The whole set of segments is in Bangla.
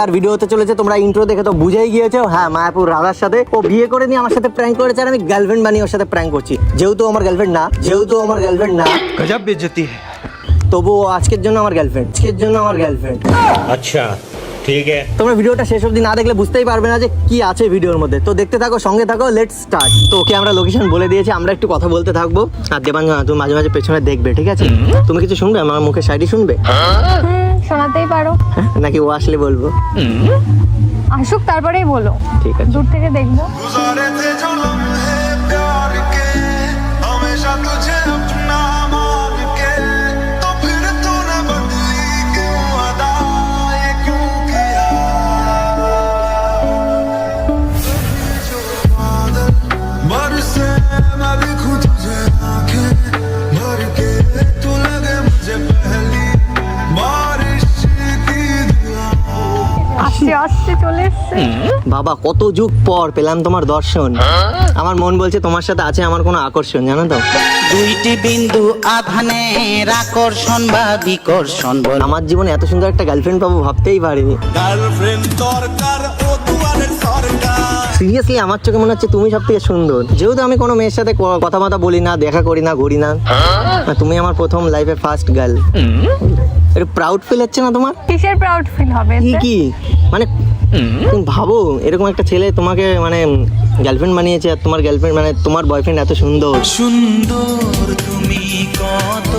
তার ভিডিও হতে চলেছে তোমরা ইন্ট্রো দেখে তো বুঝেই গিয়েছো। হ্যাঁ মায়াপুর রাধার সাথে। ও বিয়ে করে নিয়ে আমার সাথে প্র্যাঙ্ক করেছে আর আমি গার্লফ্রেন্ড বানিয়ে ওর সাথে প্র্যাঙ্ক করছি। যেহেতু আমার গার্লফ্রেন্ড না যেহেতু আমার গার্লফ্রেন্ড না গজব বেজতি তবুও আজকের জন্য আমার গার্লফ্রেন্ড আজকের জন্য আমার গার্লফ্রেন্ড আচ্ছা ঠিক আছে। তোমরা ভিডিওটা শেষ অবধি না দেখলে বুঝতেই পারবে না যে কি আছে ভিডিওর মধ্যে। তো দেখতে থাকো সঙ্গে থাকো লেট স্টার্ট তো ওকে আমরা লোকেশন বলে দিয়েছি আমরা একটু কথা বলতে থাকব। আর দেবাঙ্গনা তুমি মাঝে মাঝে পেছনে দেখবে ঠিক আছে? তুমি কিছু শুনবে? আমার মুখে শাড়ি শুনবে? হ্যাঁ। শোনাতেই পারো। নাকি ও আসলে বলব? আসুক তারপরেই বলো। ঠিক আছে। দূর থেকে দেখব। আসছে আসছে চলে এসছে। বাবা কত যুগ পর পেলাম তোমার দর্শন। আমার মন বলছে তোমার সাথে আছে আমার কোনো আকর্ষণ জানো তো? দুইটি বিন্দু আধানের আকর্ষণ বা বিকর্ষণ বল। আমার জীবনে এত সুন্দর একটা গার্লফ্রেন্ড পাবো ভাবতেই পারিনি। গার্লফ্রেন্ড দরকার ও দুয়ারের সরকার সিরিয়াসলি আমার চোখে মনে হচ্ছে তুমি সব থেকে সুন্দর। যেহেতু আমি কোনো মেয়ের সাথে ক- কথাবার্তা বলি না দেখা করি না ঘুরি না তুমি আমার প্রথম লাইফে ফার্স্ট গার্ল একটু প্রাউড ফিল হচ্ছে না তোমার? কিসের প্রাউড ফিল হবে কি কি? মানে তুমি ভাবো এরকম একটা ছেলে তোমাকে মানে গার্লফ্রেন্ড বানিয়েছে আর তোমার গার্লফ্রেন্ড মানে তোমার বয়ফ্রেন্ড এত সুন্দর। সুন্দর তুমি কত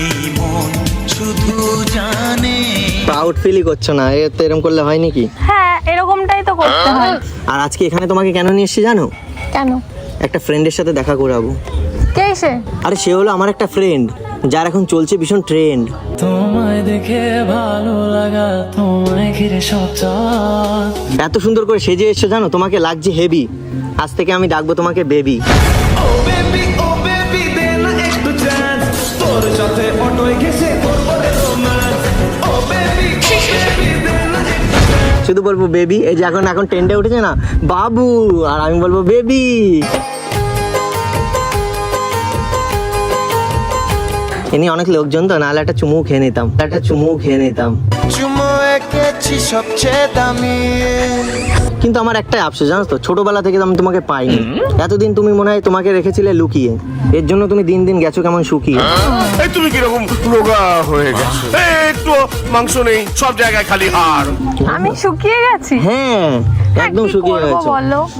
এই মন শুধু জানে। প্রাউড ফিলই করছ না এ তো এরকম করলে হয় নাকি? হ্যাঁ এরকমটাই তো করতে হয়। আর আজকে এখানে তোমাকে কেন নিয়ে এসেছি জানো? কেন? একটা ফ্রেন্ডের সাথে দেখা করাবো। কে সে আরে সে হলো আমার একটা ফ্রেন্ড যার এখন চলছে ভীষণ ট্রেন্ড তোমায় দেখে ভালো লাগা তোমায় ঘিরে সব এত সুন্দর করে সেজে এসছো জানো? তোমাকে লাগছে হেভি আজ থেকে আমি ডাকবো তোমাকে বেবি শুধু বলব বেবি এই যে এখন এখন ট্রেন্ডে উঠেছে না? বাবু আর আমি বলব বেবি এনি অনেক লোকজন তো নাহলে একটা চুমু খেয়ে নিতাম। একটা চুমু খেয়ে নিতাম। চুমু এঁকেছি সবচেয়ে দামি। কিন্তু আমার একটাই আফসোস জানো তো ছোটবেলা থেকে তো আমি তোমাকে পাইনি। এতদিন তুমি মনে হয় তোমাকে রেখেছিলে লুকিয়ে। এর জন্য তুমি দিন দিন গেছো কেমন শুকিয়ে। এই তুমি কীরকম রোগা হয়ে গেছো? এই, একটু মাংস নেই সব জায়গায় খালি হাড়। আমি শুকিয়ে গেছি? হ্যাঁ একদম কি শুকিয়ে গেছো।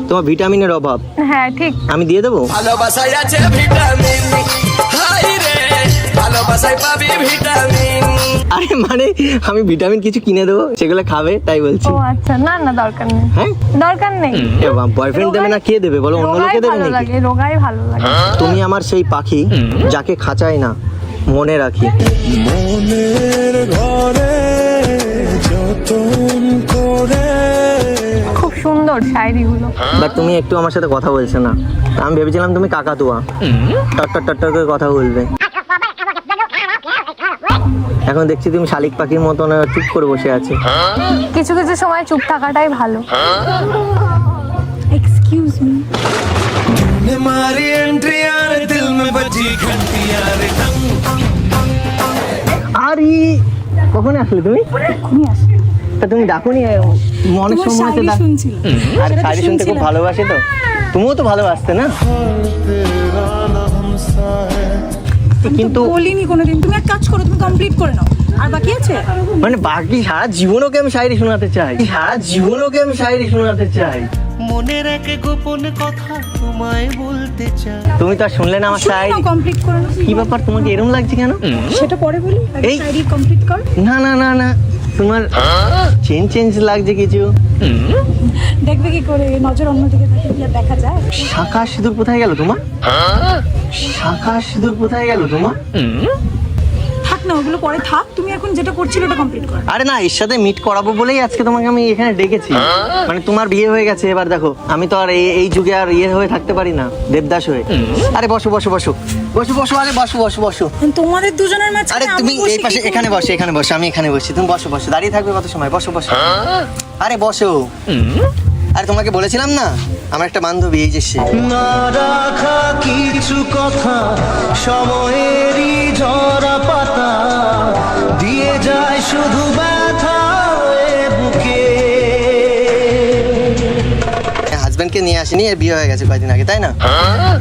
তোমার ভিটামিনের অভাব। হ্যাঁ ঠিক। আমি দিয়ে দেবো? ভালোবাসায় আছে ভিটামিন। ভালোবাসায় পাবি ভিটামিন। আরে মানে আমি ভিটামিন কিছু কিনে দেবো সেগুলো খাবে তাই বলছি। ও আচ্ছা না না দরকার নেই। হ্যাঁ? দরকার নেই। বয়ফ্রেন্ড দেবে না কে দেবে? বলো অন্য লোকে দেবে নাকি? রোগাই ভালো লাগে। তুমি আমার সেই পাখি যাকে খাঁচাই না মনে রাখি। মনের ঘরে যতন করে। খুব সুন্দর শায়রিগুলো। বাট তুমি একটু আমার সাথে কথা বলছো না। আমি ভেবেছিলাম তুমি কাকাতুয়া। টট্টর টট্টর করে কথা বলবে। এখন দেখছি তুমি শালিক পাখির মতন চুপ করে বসে আছো। কিছু কিছু সময় চুপ থাকাটাই ভালো। এক্সকিউজ মি মারি এন্ট্রি আর দিল মে বাজি ঘন্টি আর আরি কখন আসলে তুমি? এখনই আসলে তা তুমি ডাকুনি অনেক সময় তো আর শাড়ি শুনতে খুব ভালোবাসে তো। তুমিও তো ভালোবাসতে না? কিন্তু বলিনি কোনোদিন। তুমি এক কাজ করো তুমি কমপ্লিট করে নাও। আর বাকি আছে? মানে বাকি সারা জীবনকে আমি শায়রি শোনাতে চাই। সারা জীবনকে আমি শায়রি শোনাতে চাই। মনের এক গোপন কথা তোমায় বলতে চাই। তুমি তো আর শুনলে না আমার শায়রি কমপ্লিট করে কি ব্যাপার তোমাকে এরকম লাগছে কেন? সেটা পরে বলি এই। শায়রি কমপ্লিট কর। না না না না। তোমার চেঞ্জ চেঞ্জ লাগছে কিছু? দেখবে কি করে? নজর অন্যদিকে থাকে কি আর দেখা যায়? শাখা সিঁদুর কোথায় গেল তোমার? শাখা সিঁদুর কোথায় গেল তোমার? না ওগুলো পরে থাক তুমি এখন যেটা করছিলে ওটা কমপ্লিট করো। আরে না এর সাথে মিট করাবো বলেই আজকে তোমাকে আমি এখানে ডেকেছি। মানে তোমার বিয়ে হয়ে গেছে এবার দেখো আমি তো আর এই যুগে আর ইয়ে হয়ে থাকতে পারি না দেবদাস হয়ে। আরে বসো বসো বসো। বসো বসো আরে বসো বসো বসো। তোমাদের দুজনের আরে তুমি এই পাশে এখানে বসো এখানে বসো আমি এখানে বসছি। তুমি বসো বসো দাঁড়িয়ে থাকবে কত সময়? বসো বসো। আরে বসো। আর তোমাকে বলেছিলাম না? আমার একটা বান্ধবী এই যে সে। না রাখা কিছু কথা সময়েরই ঝরা পাতা। দিয়ে যায় শুধু ব্যথা বুকে। হাজবেন্ডকে নিয়ে আসিনি এর বিয়ে হয়ে গেছে কয়েকদিন আগে তাই না? হ্যাঁ?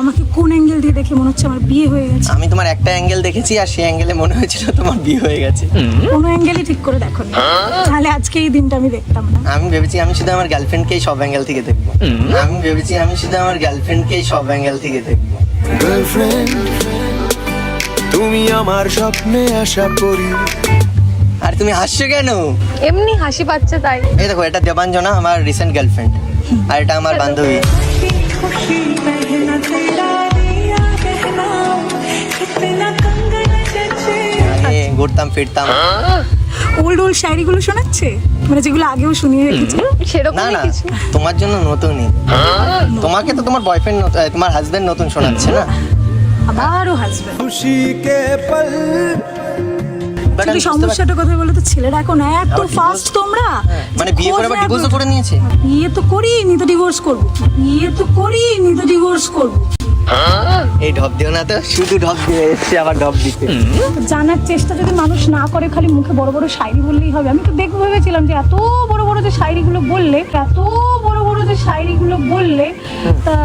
আমাকে কোন অ্যাঙ্গেল দিয়ে দেখে মনে হচ্ছে আমার বিয়ে হয়ে গেছে? আমি তোমার একটা অ্যাঙ্গেল দেখেছি আর সেই অ্যাঙ্গেলে মনে হয়েছিল তোমার বিয়ে হয়ে গেছে। কোনো অ্যাঙ্গেলই ঠিক করে দেখো তাহলে আজকে এই দিনটা আমি দেখতাম না। আমি ভেবেছি আমি শুধু আমার গার্লফ্রেন্ডকেই সব অ্যাঙ্গেল থেকে দেখব। আমি ভেবেছি আমি শুধু আমার গার্লফ্রেন্ডকেই সব অ্যাঙ্গেল থেকে দেখব। গার্লফ্রেন্ড তুমি আমার স্বপ্নে আশা করি। আর তুমি হাসছো কেন? এমনি হাসি পাচ্ছে তাই। এই দেখো এটা দেবাঞ্জনা আমার রিসেন্ট গার্লফ্রেন্ড আর এটা আমার বান্ধবী। ঘুরতাম ফিরতাম। ওল্ড ওল্ড শায়রিগুলো শোনাচ্ছে? মানে যেগুলো আগেও শুনিয়ে রেখেছে। না না কিছু তোমার জন্য নতুনই তোমাকে তো তোমার বয়ফ্রেন্ড তোমার হাজবেন্ড নতুন শোনাচ্ছে না? আবারও হাসবেন্ড খুশি কে পল। সমস্যাটা কথা বলো তো ছেলেরা এখন এত ফাস্ট তোমরা? মানে বিয়ে করে আবার খোঁজ করে নিয়েছে? বিয়ে তো করি নি তো ডিভোর্স করব। বিয়ে তো করি নি তো ডিভোর্স করব। এই ঢপ দিও না তো শুধু ঢপ দিয়ে এসছে আবার ঢপ দিতে। জানার চেষ্টা যদি মানুষ না করে খালি মুখে বড় বড় শায়রি বললেই হবে। আমি তো দেখব ভেবেছিলাম যে এত বড় বড় যে শায়রিগুলো বললে এত বড় বড় যে শায়রিগুলো বললে তা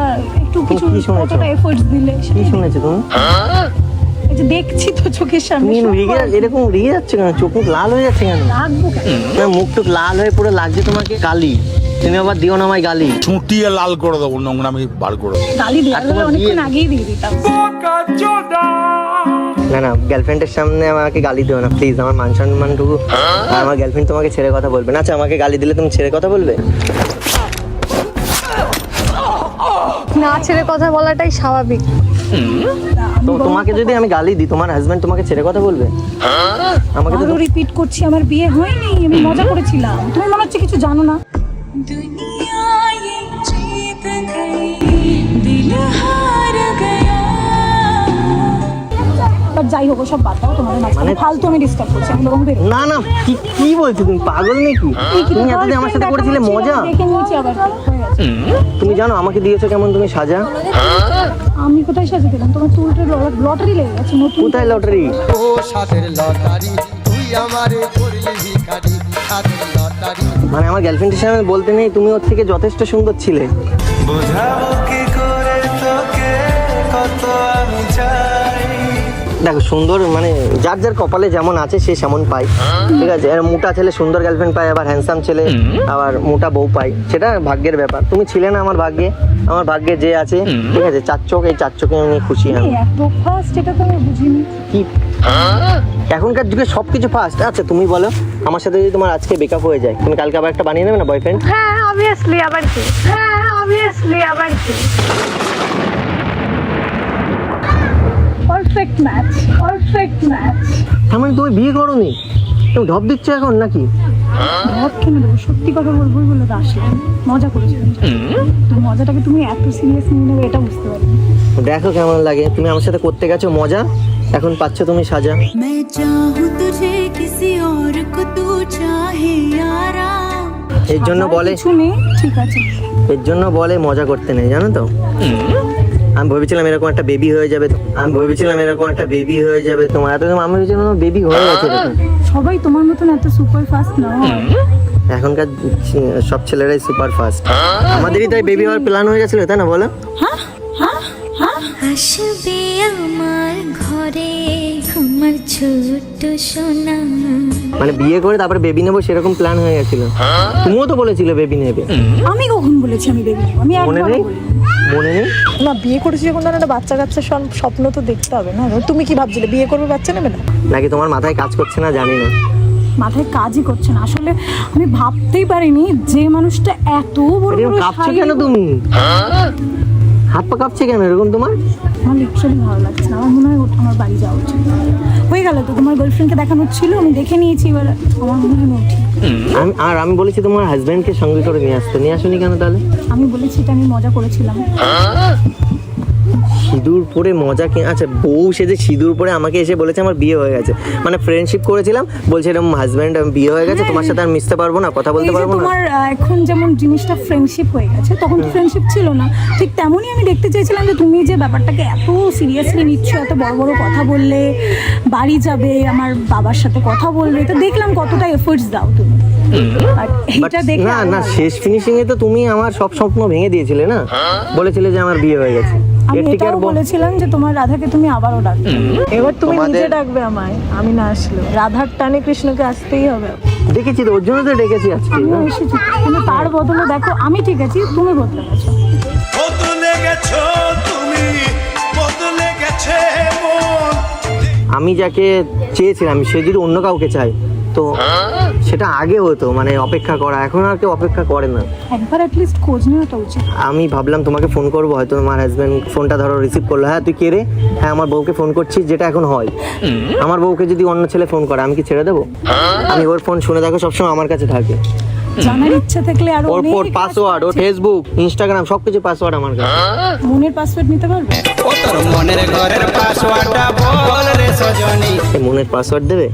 একটু কিছু? কতটা এফোর্টস দিলে কি শুনেছো তুমি? দেখছি তো চোখের সামনে তুমি রেগে এরকম রেগে যাচ্ছে কেন? চোখ মুখ লাল হয়ে যাচ্ছে কেন? কেন? না মুখ টুক লাল হয়ে পুরো লাগছে তোমাকে। গালি। তুমি আবার দিও না আমায় গালি। চুটিয়ে লাল করে দেবো নোংরামি বার করে দেবো। গালি দেওয়ার অনেকক্ষণ আগেই দিয়ে দিতাম। না না গার্লফ্রেন্ডের সামনে আমাকে গালি দিও না প্লিজ আমার মান সম্মানটুকু। আর আমার গার্লফ্রেন্ড তোমাকে ছেড়ে কথা বলবে না? আচ্ছা আমাকে গালি দিলে তুমি ছেড়ে কথা বলবে? না ছেড়ে কথা বলাটাই স্বাভাবিক। তো তোমাকে যদি আমি গালি দিই তোমার হাজবেন্ড তোমাকে ছেড়ে কথা বলবে? আমাকে তো রিপিট করছি আমার বিয়ে হয়নি আমি মজা করেছিলাম। তুমি মনে হচ্ছে কিছু জানো না। বাট যাই হোক সব বাদ দাও তোমাদের মাঝখানে মানে- ফালতু আমি ডিস্টার্ব করছি আমি বরং বেরো না না কি কি বলছো তুমি? পাগল নাকি? তুমি এতদিন আমার সাথে করেছিলে মজা? দেখে নিয়েছি আবার। তুমি জানো আমাকে দিয়েছ কেমন তুমি সাজা? আমি কোথায় সাজে দিলাম? তোমার চুলটা লটারি লেগে গেছে নতুন কোথায় লটারি? মানে আমার গার্লফ্রেন্ডের সামনে বলতে নেই তুমি ওর থেকে যথেষ্ট সুন্দর ছিলে। বোঝাবো দেখো সুন্দর মানে যার যার কপালে যেমন আছে সে সেমন পায়। ঠিক আছে? আর মোটা ছেলে সুন্দর গার্লফ্রেন্ড পায় আবার হ্যান্ডসাম ছেলে আবার মোটা বউ পায়। সেটা ভাগ্যের ব্যাপার। তুমি ছিলে না আমার ভাগ্যে। আমার ভাগ্যে যে আছে ঠিক আছে? চার চোখ এই চার চোখে আমি খুশি আমি। এত ফাস্ট এটা তো আমি বুঝিনি। কি? এখনকার যুগে সব কিছু ফাস্ট আচ্ছা তুমি বলো আমার সাথে যদি তোমার আজকে ব্রেকআপ হয়ে যায় তুমি কালকে আবার একটা বানিয়ে নেবে না বয়ফ্রেন্ড হ্যাঁ অবভিয়াসলি আবার কি? হ্যাঁ অবভিয়াসলি আবার কি? পারফেক্ট ম্যাচ পারফেক্ট ম্যাচ তার মানে তুমি বিয়ে করোনি তুমি ঢপ দিচ্ছ এখন নাকি ভাব কেন দেবো সত্যি কথা বলবো বলে তো আসলাম মজা করেছিলাম তো মজাটাকে তুমি এত সিরিয়াস নিয়ে নেবে এটা বুঝতে পারিনি দেখো কেমন লাগে তুমি আমার সাথে করতে গেছো মজা এখন পাচ্ছ তুমি সাজা मैं चाहूँ तुझे किसी और को तू चाहे यारा এর জন্য বলে কিছু নেই ঠিক আছে এর জন্য বলে মজা করতে নেই জানো তো আমি ভেবেছিলাম এরকম একটা বেবি হয়ে যাবে আমি ভেবেছিলাম এরকম একটা বেবি হয়ে যাবে তোমার এত আমি ভেবেছিলাম বেবি হয়ে গেছে সবাই তোমার মতন এত সুপার ফাস্ট না এখনকার সব ছেলেরাই সুপার ফাস্ট আমাদেরই তাই বেবি হওয়ার প্ল্যান হয়ে গেছিল তাই না বলো? আসবে আমার ঘরে আমার ছোট্ট সোনা। মানে বিয়ে করে তারপরে বেবি নেব সেরকম প্ল্যান হয়ে গেছিল। তুমিও তো বলেছিলে বেবি নেবে। আমি কখন বলেছি আমি বেবি আমি মনে নেই? মনে নেই? না বিয়ে করেছি যখন ধরো একটা বাচ্চা কাচ্চা সব- স্বপ্ন তো দেখতে হবে না। তুমি কি ভাবছিলে বিয়ে করবে বাচ্চা নেবে না? নাকি তোমার মাথায় কাজ করছে না জানি না। মাথায় কাজই করছে না। আসলে আমি ভাবতেই পারিনি যে মানুষটা এত বড় কাঁপছো কেন তুমি? হাত পা কাঁপছে কেন এরকম তোমার? আমার লিটারালি ভালো লাগছে। না আমার মনে হয় আমার বাড়ি যাওয়া উচিত। হয়ে গেল তো তোমার গার্লফ্রেন্ডকে দেখানো ছিল? আমি দেখে নিয়েছি এবার। আমার মনে হয় উঠি আমি আর আমি বলেছি তোমার হাজবেন্ডকে সঙ্গে করে নিয়ে আসতে। নিয়ে আসুনি কেন তাহলে? আমি বলেছি এটা আমি মজা করেছিলাম। সিঁদুর পরে মজা কে আচ্ছা বউ সেজে সিঁদুর পরে আমাকে এসে বলেছে আমার বিয়ে হয়ে গেছে। মানে ফ্রেন্ডশিপ করেছিলাম বলছে এরকম হাজব্যান্ড বিয়ে হয়ে গেছে তোমার সাথে আর মিশতে পারব না কথা বলতে পারব না। তোমার এখন যেমন জিনিসটা ফ্রেন্ডশিপ হয়ে গেছে তখন তো ফ্রেন্ডশিপ ছিল না। ঠিক তেমনই আমি দেখতে চেয়েছিলাম যে তুমি যে ব্যাপারটাকে এত সিরিয়াসলি নিচ্ছ এত বড় বড় কথা বললে বাড়ি যাবে আমার বাবার সাথে কথা বলবে তো দেখলাম কতটা এফোর্টস দাও তুমি। আর এটা দেখে না না শেষ ফিনিশিং এ তো তুমি আমার সব স্বপ্ন ভেঙে দিয়েছিলে না? বলেছিলে যে আমার বিয়ে হয়ে গেছে। আমি এটাও আর বলেছিলাম যে তোমার রাধাকে তুমি আবারও ডাকবে। এবার তুমি তোমাদের- নিজে ডাকবে আমায় আমি না আসলে রাধার টানে কৃষ্ণকে আসতেই হবে। দেখেছি তো ওর জন্য তো ডেকেছি আজকে। আমিও এসেছি। তুমি তার বদলে দেখো আমি ঠিক আছি তুমি বদলে গেছো। বদলে গেছো তুমি বদলে গেছে আমি যাকে চেয়েছিলাম সে যদি অন্য কাউকে চায় তো সেটা আগে হতো মানে অপেক্ষা করা। এখন আর কেউ অপেক্ষা করে না। একবার অ্যাটলিস্ট খোঁজ নেওয়াটা উচিত। আমি ভাবলাম তোমাকে ফোন করব হয়তো তোমার হাজব্যান্ড ফোনটা ধরো রিসিভ করল। হ্যাঁ তুই কে রে? হ্যাঁ আমার বউকে ফোন করছি যেটা এখন হয়। আমার বউকে যদি অন্য ছেলে ফোন করে আমি কি ছেড়ে দেবো? আমি ওর ফোন শুনে দেখো সবসময় আমার কাছে থাকে। জানার ইচ্ছা থাকলে আর ওর অনেক ওর পাসওয়ার্ড ওর ফেসবুক ইনস্টাগ্রাম সবকিছু পাসওয়ার্ড আমার কাছে মনের পাসওয়ার্ড নিতে পারবে ও তোর মনের ঘরের পাসওয়ার্ডটা বল রে সজনী এ মনের পাসওয়ার্ড দেবে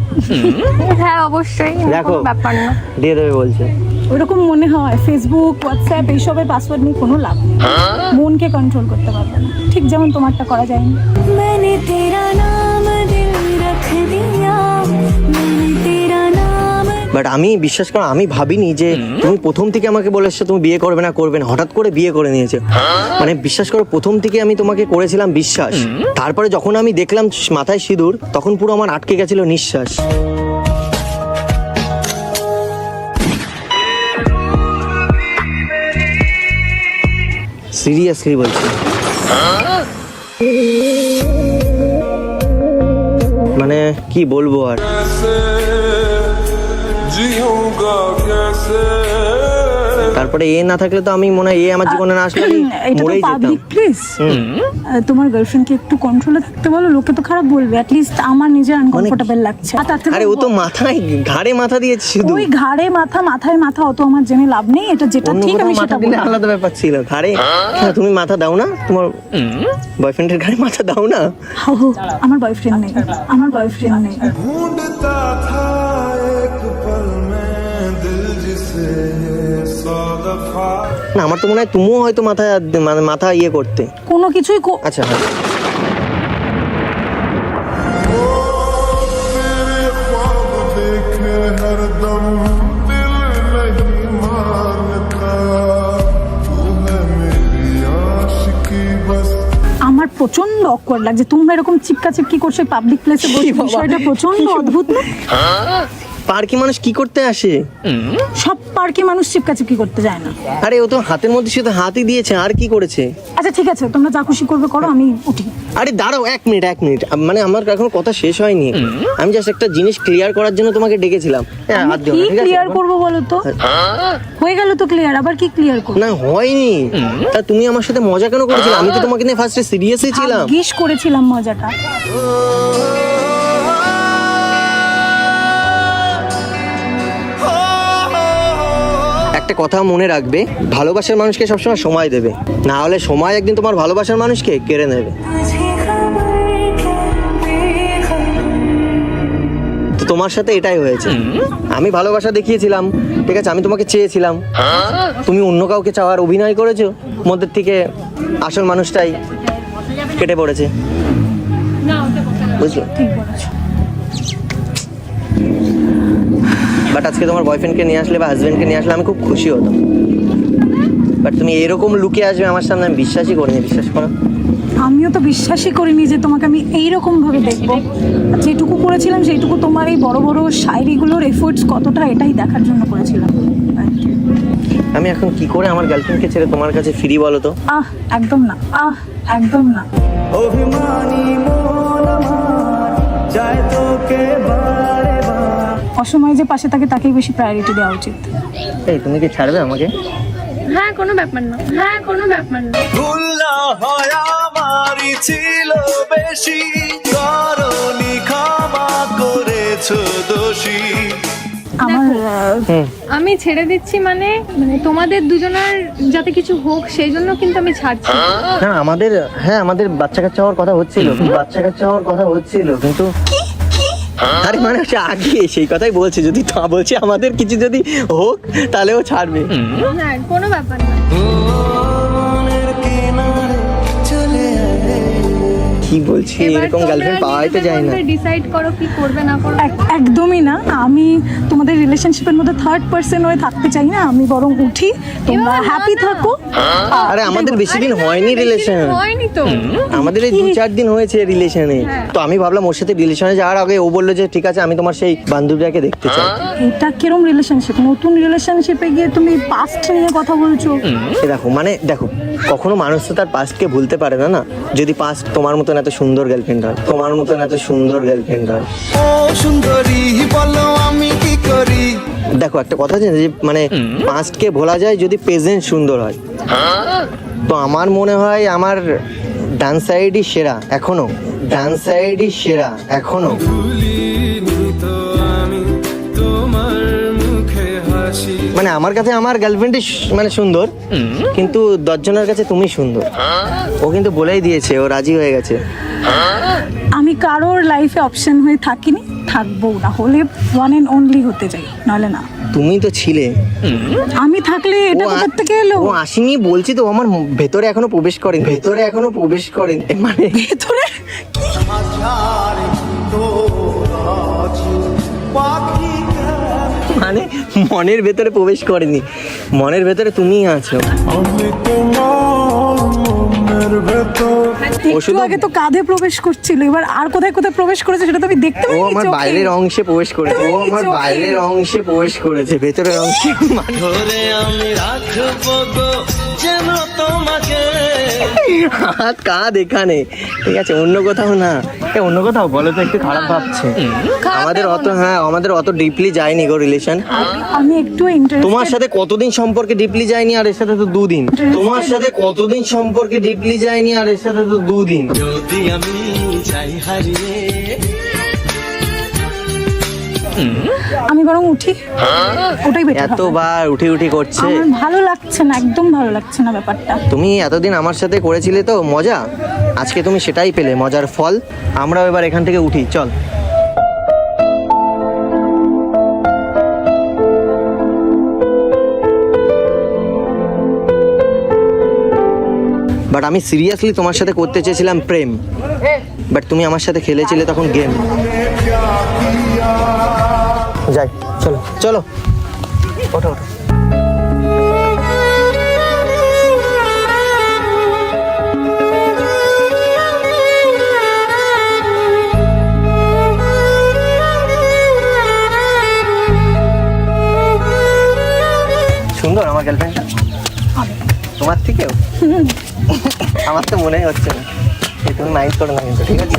হ্যাঁ অবশ্যই দেখো। কোনো ব্যাপার না দিয়ে দেবে বলছে ওরকম মনে হয় ফেসবুক হোয়াটসঅ্যাপ এইসবের পাসওয়ার্ড নিয়ে কোনো লাভ নেই মনকে কন্ট্রোল করতে পারবে না ঠিক যেমন তোমারটা করা যায়নি मैंने तेरा नाम दिल रख दिया मैंने तेरा नाम বাট আমি বিশ্বাস করো আমি ভাবিনি যে তুমি প্রথম থেকে আমাকে বলে এসছো তুমি বিয়ে করবে না করবে না। হঠাৎ করে বিয়ে করে নিয়েছে। মানে বিশ্বাস করো প্রথম থেকে আমি তোমাকে করেছিলাম বিশ্বাস। তারপরে যখন আমি দেখলাম মাথায় সিঁদুর তখন পুরো আমার আটকে গেছিল নিঃশ্বাস। সিরিয়াসলি বলছি। মানে কি বলব আর? তারপরে এ না থাকলে তো আমি মনে হয় এ আমার জীবনে না আসলে এটা তো পাবলিক প্লেস তোমার গার্লফ্রেন্ডকে একটু কন্ট্রোলে থাকতে বলো লোকে তো খারাপ বলবে। অ্যাটলিস্ট আমার নিজের আনকমফোর্টেবল লাগছে। আর ও তো মাথায় ঘাড়ে মাথা দিয়েছে শুধু। ওই ঘাড়ে মাথা মাথায় মাথা অত আমার জেনে লাভ নেই। এটা যেটা ঠিক আমি মাথা সেটা দিলে বলব। আলাদা ব্যাপার ছিল। ঘাড়ে হ্যাঁ, তুমি মাথা দাও না। তোমার বয়ফ্রেন্ডের ঘাড়ে মাথা দাও না। আমার বয়ফ্রেন্ড নেই। আমার বয়ফ্রেন্ড নেই। না আমার তো মনে হয় তুমিও হয়তো মাথায় মানে মাথা ইয়ে করতে। কোনো কিছুই আচ্ছা হ্যাঁ। আমার প্রচণ্ড অকওয়ার্ড লাগছে। তুমি এরকম চিপকা চিপকি করছ পাবলিক প্লেসে বসে। বিষয়টা প্রচণ্ড অদ্ভুত না? হ্যাঁ? পার্কে মানুষ কি করতে আসে? সব পার্কে মানুষ চিপকা চিপকি করতে যায় না। আরে ও তো হাতের মধ্যে শুধু হাতই দিয়েছে আর কি করেছে? আচ্ছা ঠিক আছে তোমরা যা খুশি করবে করো আমি উঠি। আরে দাঁড়াও এক মিনিট এক মিনিট। মানে আমার এখন কথা শেষ হয়নি। আমি জাস্ট একটা জিনিস ক্লিয়ার করার জন্য তোমাকে ডেকেছিলাম। হ্যাঁ, হাত দিও কি ক্লিয়ার করব বলো তো? হয়ে। গেল তো ক্লিয়ার আবার কি ক্লিয়ার করব? না হয়নি। তা তুমি আমার সাথে মজা কেন করেছিলে? আমি তো তোমাকে নিয়ে ফার্স্টে সিরিয়াসই ছিলাম। ভাগ্যিস করেছিলাম মজাটা। একটা কথা মনে রাখবে ভালোবাসার মানুষকে সবসময় সময় দেবে। না হলে সময় একদিন তোমার ভালোবাসার মানুষকে কেড়ে নেবে। তো তোমার সাথে এটাই হয়েছে। আমি ভালোবাসা দেখিয়েছিলাম ঠিক আছে আমি তোমাকে চেয়েছিলাম। তুমি অন্য কাউকে চাওয়ার অভিনয় করেছ মধ্যে থেকে আসল মানুষটাই কেটে পড়েছে। বুঝলো? বাট আজকে তোমার বয়ফ্রেন্ডকে নিয়ে আসলে বা হাজব্যান্ডকে নিয়ে আসলে আমি খুব খুশি হতাম। বাট তুমি এরকম লুকে আসবে আমার সামনে আমি বিশ্বাসই করিনি বিশ্বাস করো। আমিও তো বিশ্বাসই করিনি যে তোমাকে আমি এইরকম ভাবে দেখব। আর যেটুকু করেছিলাম সেইটুকু তোমার এই বড় বড় শায়রিগুলোর এফোর্টস কতটা এটাই দেখার জন্য করেছিলাম। আমি এখন কি করে আমার গার্লফ্রেন্ডকে ছেড়ে তোমার কাছে ফিরি বলো তো? আহ একদম না আহ একদম না। অভিমানী মন আমার চায় তোকে বার। অসময়ে যে পাশে থাকে তাকেই বেশি প্রায়োরিটি দেওয়া উচিত। এই তুমি কি ছাড়বে আমাকে? হ্যাঁ কোনো ব্যাপার না। হ্যাঁ কোনো ব্যাপার না। ভুল না হয় আমারই ছিল বেশি। করনি ক্ষমা করেছ দোষী। আমার আমি ছেড়ে দিচ্ছি মানে মানে তোমাদের দুজনের যাতে কিছু হোক সেই জন্য কিন্তু আমি ছাড়ছি। না। না আমাদের হ্যাঁ আমাদের বাচ্চা কাচ্চা হওয়ার কথা হচ্ছিল বাচ্চা কাচ্চা হওয়ার কথা হচ্ছিল কিন্তু আরে মানে হচ্ছে আগে সেই কথাই বলছে, যদি তা বলছে আমাদের কিছু যদি হোক, তাহলে ও ছাড়বে। না, কোনো ব্যাপার না। কি বলছি? এরকম গার্লফ্রেন্ড পাওয়াই তো যায় না। ডিসাইড করো কি করবে না করবে। একদমই না। আমি তোমাদের রিলেশনশিপের মধ্যে থার্ড পার্সন হয়ে থাকতে চাই না। আমি বরং উঠি। তোমরা হ্যাপি থাকো। আরে আমাদের বেশি দিন হয়নি রিলেশন হয়নি তো। আমাদের এই দু চার দিন হয়েছে রিলেশনে হ্যাঁ। তো আমি ভাবলাম ওর সাথে রিলেশনে যাওয়ার আগে ও বলল যে ঠিক আছে আমি তোমার সেই বান্ধবীটাকে দেখতে চাই। এটা কিরম রিলেশনশিপ নতুন রিলেশনশিপে গিয়ে তুমি পাস্ট নিয়ে কথা বলছো? দেখো মানে দেখো কখনো মানুষ তো তার পাস্টকে ভুলতে পারে না না? যদি পাস্ট তোমার মতন এত সুন্দর গার্লফ্রেন্ড হয়। তোমার মতন এত সুন্দর গার্লফ্রেন্ড হয়। ও সুন্দরী বলো আমি কি করি? দেখো একটা কথা আছে যে মানে পাস্টকে ভোলা যায় যদি প্রেজেন্ট সুন্দর হয়। তো আমার মনে হয় আমার ডান্স সাইডই সেরা এখনও। ডান্স সাইডই সেরা এখনও। আমার কাছে আমার গার্লফ্রেন্ডই মানে সুন্দর কিন্তু দশজনের কাছে তুমি সুন্দর। ও কিন্তু বলেই দিয়েছে ও রাজি হয়ে গেছে। আমি কারোর লাইফে অপশন হয়ে থাকিনি থাকব না হলে ওয়ান এন্ড অনলি হতে চাই নাহলে না। তুমি তো ছিলে। আমি থাকলে এটা কোথা থেকে এলো? ও আসেনি বলছি তো আমার ভেতরে এখনও প্রবেশ করেন ভেতরে এখনও প্রবেশ করেন মানে ভেতরে মানে মনের ভেতরে প্রবেশ করেনি। মনের ভেতরে তুমিই আছো। ও একটু আগে তো কাঁধে প্রবেশ করছিল এবার আর কোথায় কোথায় প্রবেশ করেছে সেটা তো আমি দেখতে ও আমার বাইরের অংশে প্রবেশ করেছে ও আমার। বাইরের অংশে প্রবেশ করেছে ভেতরের অংশে। মানে ধরে আমি রাখব গো যেন তোমাকে। হাত কাঁধ এখানে। ঠিক আছে অন্য কোথাও না। এ অন্য কোথাও বলো তো একটু খারাপ ভাবছে। আমাদের অত হ্যাঁ আমাদের অত ডিপলি যায়নি গো রিলেশন আমি একটু তোমার সাথে কতদিন সম্পর্কে ডিপলি যায়নি আর এর সাথে তো দুদিন। তোমার সাথে কতদিন সম্পর্কে ডিপলি যায়নি আর এর সাথে তো দুদিন যদি আমি যাই হারিয়ে। আমি বরং উঠি। ওটাই বেটার এতবার উঠি উঠি করছে। আমার ভালো লাগছে না একদম ভালো লাগছে না ব্যাপারটা। তুমি এতদিন আমার সাথে করেছিলে তো মজা? আজকে তুমি সেটাই পেলে মজার ফল। আমরাও এবার এখান থেকে উঠি চল। বাট আমি সিরিয়াসলি তোমার সাথে করতে চেয়েছিলাম প্রেম। বাট তুমি আমার সাথে খেলেছিলে তখন গেম যাই চলো। চলো। ওঠো ওঠো। সুন্দর আমার গার্লফ্রেন্ডটা তোমার থেকেও? আমার তো মনেই হচ্ছে না। তুমি মাইন্ড করো না ঠিক আছে?